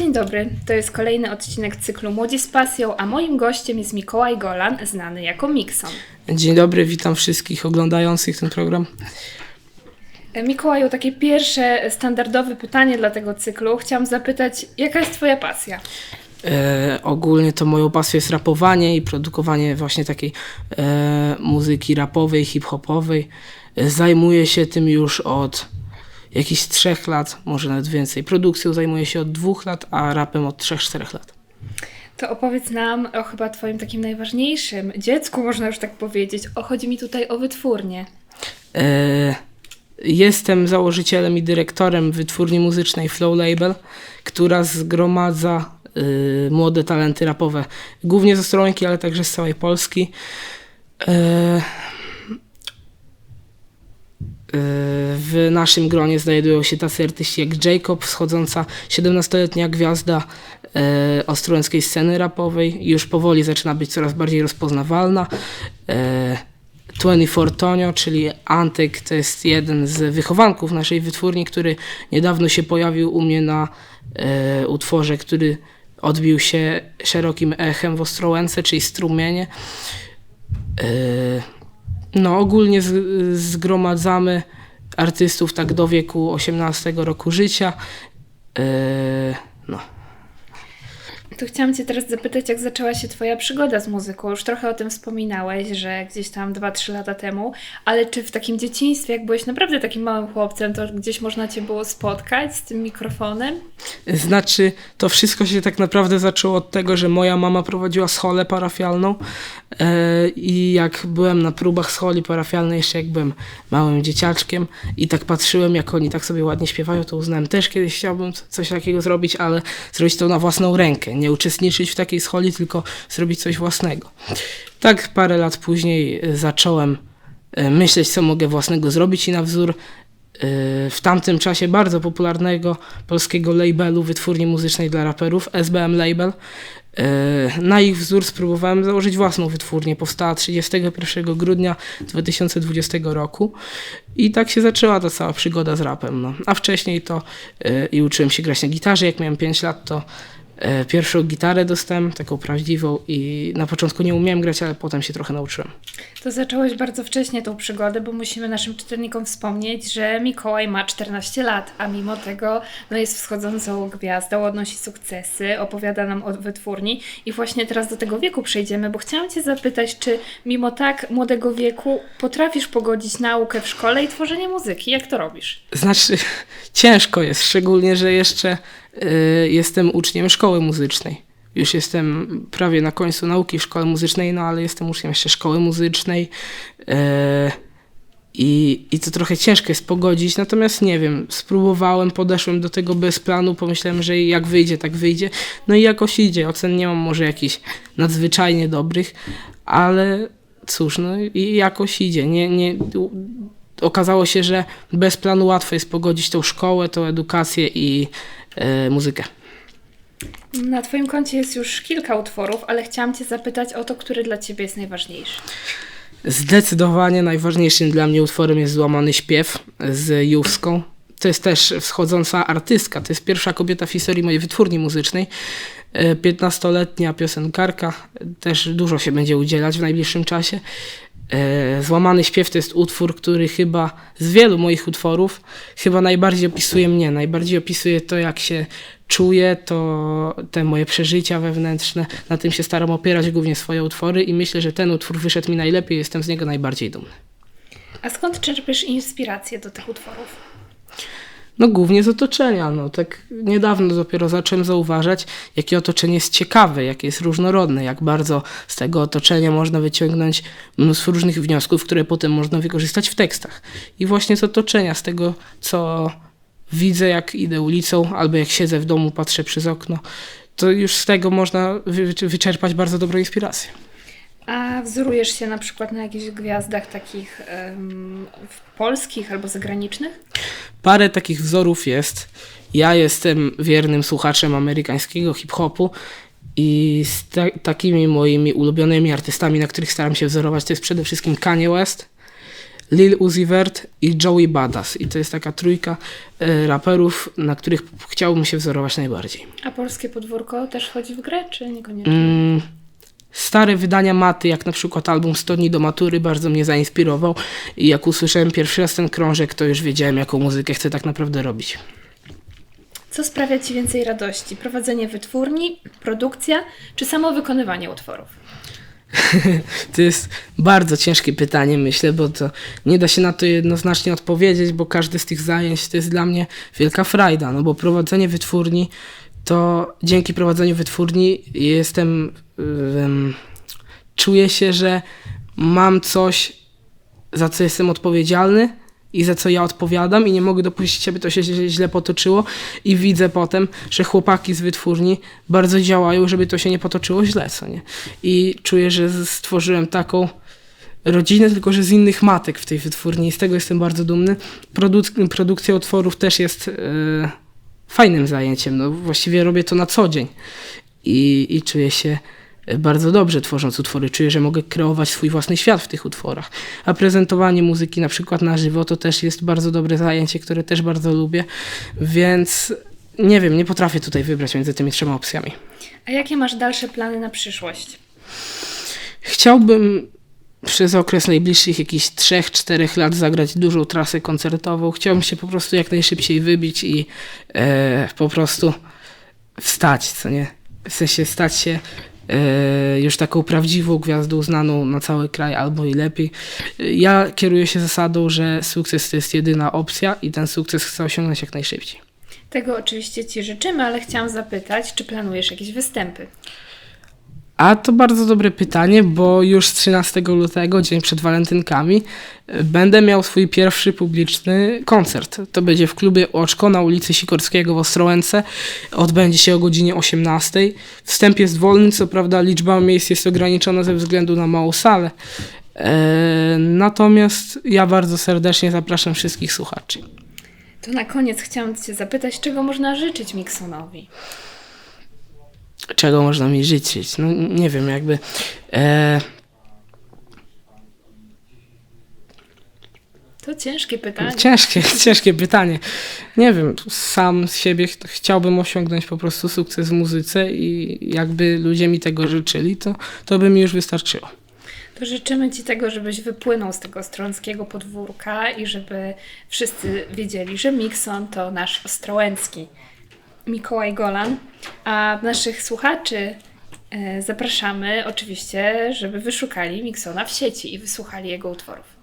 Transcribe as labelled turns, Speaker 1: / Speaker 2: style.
Speaker 1: Dzień dobry, to jest kolejny odcinek cyklu Młodzi z Pasją, a moim gościem jest Mikołaj Golan, znany jako Mikson.
Speaker 2: Dzień dobry, witam wszystkich oglądających ten program.
Speaker 1: Mikołaju, takie pierwsze standardowe pytanie dla tego cyklu. Chciałam zapytać, jaka jest Twoja pasja?
Speaker 2: E, ogólnie to moją pasją jest rapowanie i produkowanie właśnie takiej e, muzyki rapowej, hip-hopowej. Zajmuję się tym już od jakichś trzech lat, może nawet więcej. Produkcją zajmuję się od dwóch lat, a rapem od trzech, czterech lat.
Speaker 1: To opowiedz nam o chyba Twoim takim najważniejszym dziecku, można już tak powiedzieć. O, chodzi mi tutaj o wytwórnię.
Speaker 2: E, Jestem założycielem i dyrektorem wytwórni muzycznej Flow Label, która zgromadza y, młode talenty rapowe, głównie ze Ostrołęki, ale także z całej Polski. E, w naszym gronie znajdują się tacy artyści jak Jacob, wschodząca 17-letnia gwiazda e, sceny rapowej. Już powoli zaczyna być coraz bardziej rozpoznawalna. E, 24 Tonio, czyli Antek, to jest jeden z wychowanków naszej wytwórni, który niedawno się pojawił u mnie na e, utworze, który odbił się szerokim echem w Ostrołęce, czyli Strumienie. E, no ogólnie z, zgromadzamy artystów tak do wieku 18 roku życia. E, no.
Speaker 1: To chciałam Cię teraz zapytać, jak zaczęła się Twoja przygoda z muzyką? Już trochę o tym wspominałeś, że gdzieś tam 2-3 lata temu, ale czy w takim dzieciństwie, jak byłeś naprawdę takim małym chłopcem, to gdzieś można Cię było spotkać z tym mikrofonem?
Speaker 2: Znaczy, to wszystko się tak naprawdę zaczęło od tego, że moja mama prowadziła scholę parafialną e, i jak byłem na próbach scholi parafialnej, jeszcze jak byłem małym dzieciaczkiem i tak patrzyłem, jak oni tak sobie ładnie śpiewają, to uznałem, też kiedyś chciałbym coś takiego zrobić, ale zrobić to na własną rękę, nie uczestniczyć w takiej scholi, tylko zrobić coś własnego. Tak parę lat później e, zacząłem e, myśleć, co mogę własnego zrobić i na wzór w tamtym czasie bardzo popularnego polskiego labelu wytwórni muzycznej dla raperów, SBM Label. E, Na ich wzór spróbowałem założyć własną wytwórnię. Powstała 31 grudnia 2020 roku i tak się zaczęła ta cała przygoda z rapem. No. A wcześniej to e, i uczyłem się grać na gitarze. Jak miałem 5 lat, to e, pierwszą gitarę dostałem, taką prawdziwą i na początku nie umiałem grać, ale potem się trochę nauczyłem.
Speaker 1: To zacząłeś bardzo wcześnie tą przygodę, bo musimy naszym czytelnikom wspomnieć, że Mikołaj ma 14 lat, a mimo tego no, jest wschodzącą gwiazdą, odnosi sukcesy, opowiada nam o wytwórni i właśnie teraz do tego wieku przejdziemy, bo chciałam Cię zapytać, czy mimo tak młodego wieku potrafisz pogodzić naukę w szkole i tworzenie muzyki? Jak to robisz?
Speaker 2: Znaczy, ciężko jest, szczególnie, że jeszcze jestem uczniem szkoły muzycznej. Już jestem prawie na końcu nauki w szkole muzycznej, no ale jestem uczniem jeszcze szkoły muzycznej. y, i, I to trochę ciężko jest pogodzić, natomiast nie wiem, spróbowałem, podeszłem do tego bez planu, pomyślałem, że jak wyjdzie, tak wyjdzie. No i jakoś idzie. Ocen nie mam może jakichś nadzwyczajnie dobrych, ale cóż, no i jakoś idzie. Nie, nie, okazało się, że bez planu łatwo jest pogodzić tą szkołę, tą edukację i muzykę.
Speaker 1: Na Twoim koncie jest już kilka utworów, ale chciałam Cię zapytać o to, który dla Ciebie jest najważniejszy.
Speaker 2: Zdecydowanie najważniejszym dla mnie utworem jest Złamany Śpiew z Jówską. To jest też wschodząca artystka. To jest pierwsza kobieta w historii mojej wytwórni muzycznej. E, 15-letnia piosenkarka. Też dużo się będzie udzielać w najbliższym czasie. E, Złamany Śpiew to jest utwór, który chyba z wielu moich utworów chyba najbardziej opisuje mnie. Najbardziej opisuje to, jak się czuję, to te moje przeżycia wewnętrzne. Na tym się staram opierać głównie swoje utwory i myślę, że ten utwór wyszedł mi najlepiej. Jestem z niego najbardziej dumny.
Speaker 1: A skąd czerpiesz inspirację do tych utworów?
Speaker 2: No głównie z otoczenia. No, tak niedawno dopiero zacząłem zauważać, jakie otoczenie jest ciekawe, jakie jest różnorodne, jak bardzo z tego otoczenia można wyciągnąć mnóstwo różnych wniosków, które potem można wykorzystać w tekstach. I właśnie z otoczenia, z tego, co widzę, jak idę ulicą, albo jak siedzę w domu, patrzę przez okno, to już z tego można wy- wyczerpać bardzo dobrą inspirację.
Speaker 1: A wzorujesz się na przykład na jakichś gwiazdach takich w- polskich albo zagranicznych?
Speaker 2: Parę takich wzorów jest. Ja jestem wiernym słuchaczem amerykańskiego hip-hopu i z ta- takimi moimi ulubionymi artystami, na których staram się wzorować, to jest przede wszystkim Kanye West, Lil Uzi Vert i Joey Badass. I to jest taka trójka e, raperów, na których chciałbym się wzorować najbardziej.
Speaker 1: A polskie podwórko też wchodzi w grę, czy niekoniecznie?
Speaker 2: Mm, stare wydania maty, jak na przykład album 100 dni do matury, bardzo mnie zainspirował. I jak usłyszałem pierwszy raz ten krążek, to już wiedziałem, jaką muzykę chcę tak naprawdę robić.
Speaker 1: Co sprawia Ci więcej radości? Prowadzenie wytwórni, produkcja, czy samo wykonywanie utworów?
Speaker 2: To jest bardzo ciężkie pytanie, myślę, bo to nie da się na to jednoznacznie odpowiedzieć, bo każdy z tych zajęć to jest dla mnie wielka frajda, no bo prowadzenie wytwórni, to dzięki prowadzeniu wytwórni jestem, em, czuję się, że mam coś, za co jestem odpowiedzialny i za co ja odpowiadam i nie mogę dopuścić, aby to się źle- potoczyło i widzę potem, że chłopaki z wytwórni bardzo działają, żeby to się nie potoczyło źle, co nie? I czuję, że stworzyłem taką rodzinę, tylko że z innych matek w tej wytwórni i z tego jestem bardzo dumny. Produk- produkcja utworów też jest e, fajnym zajęciem, no właściwie robię to na co dzień i, i czuję się bardzo dobrze tworząc utwory. Czuję, że mogę kreować swój własny świat w tych utworach. A prezentowanie muzyki na przykład na żywo to też jest bardzo dobre zajęcie, które też bardzo lubię, więc nie wiem, nie potrafię tutaj wybrać między tymi trzema opcjami.
Speaker 1: A jakie masz dalsze plany na przyszłość?
Speaker 2: Chciałbym przez okres najbliższych jakichś 3-4 lat zagrać dużą trasę koncertową. Chciałbym się po prostu jak najszybciej wybić i e, po prostu wstać, co nie? W sensie stać się już taką prawdziwą gwiazdą znaną na cały kraj albo i lepiej. Ja kieruję się zasadą, że sukces to jest jedyna opcja i ten sukces chcę osiągnąć jak najszybciej.
Speaker 1: Tego oczywiście Ci życzymy, ale chciałam zapytać, czy planujesz jakieś występy?
Speaker 2: A to bardzo dobre pytanie, bo już 13 lutego, dzień przed walentynkami, y, będę miał swój pierwszy publiczny koncert. To będzie w klubie Oczko na ulicy Sikorskiego w Ostrołęce. Odbędzie się o godzinie 18. Wstęp jest wolny, co prawda liczba miejsc jest ograniczona ze względu na małą salę. E, natomiast ja bardzo serdecznie zapraszam wszystkich słuchaczy.
Speaker 1: To na koniec chciałam Cię zapytać, czego można życzyć Miksonowi?
Speaker 2: Czego można mi życzyć? No nie wiem, jakby. E,
Speaker 1: To ciężkie pytanie.
Speaker 2: ciężkie, ciężkie pytanie. Nie wiem, sam z siebie ch- chciałbym osiągnąć po prostu sukces w muzyce i jakby ludzie mi tego życzyli, to, to by mi już wystarczyło.
Speaker 1: To życzymy Ci tego, żebyś wypłynął z tego stronskiego podwórka i żeby wszyscy wiedzieli, że Mikson to nasz ostrołęcki Mikołaj Golan. A naszych słuchaczy e, zapraszamy oczywiście, żeby wyszukali Miksona w sieci i wysłuchali jego utworów.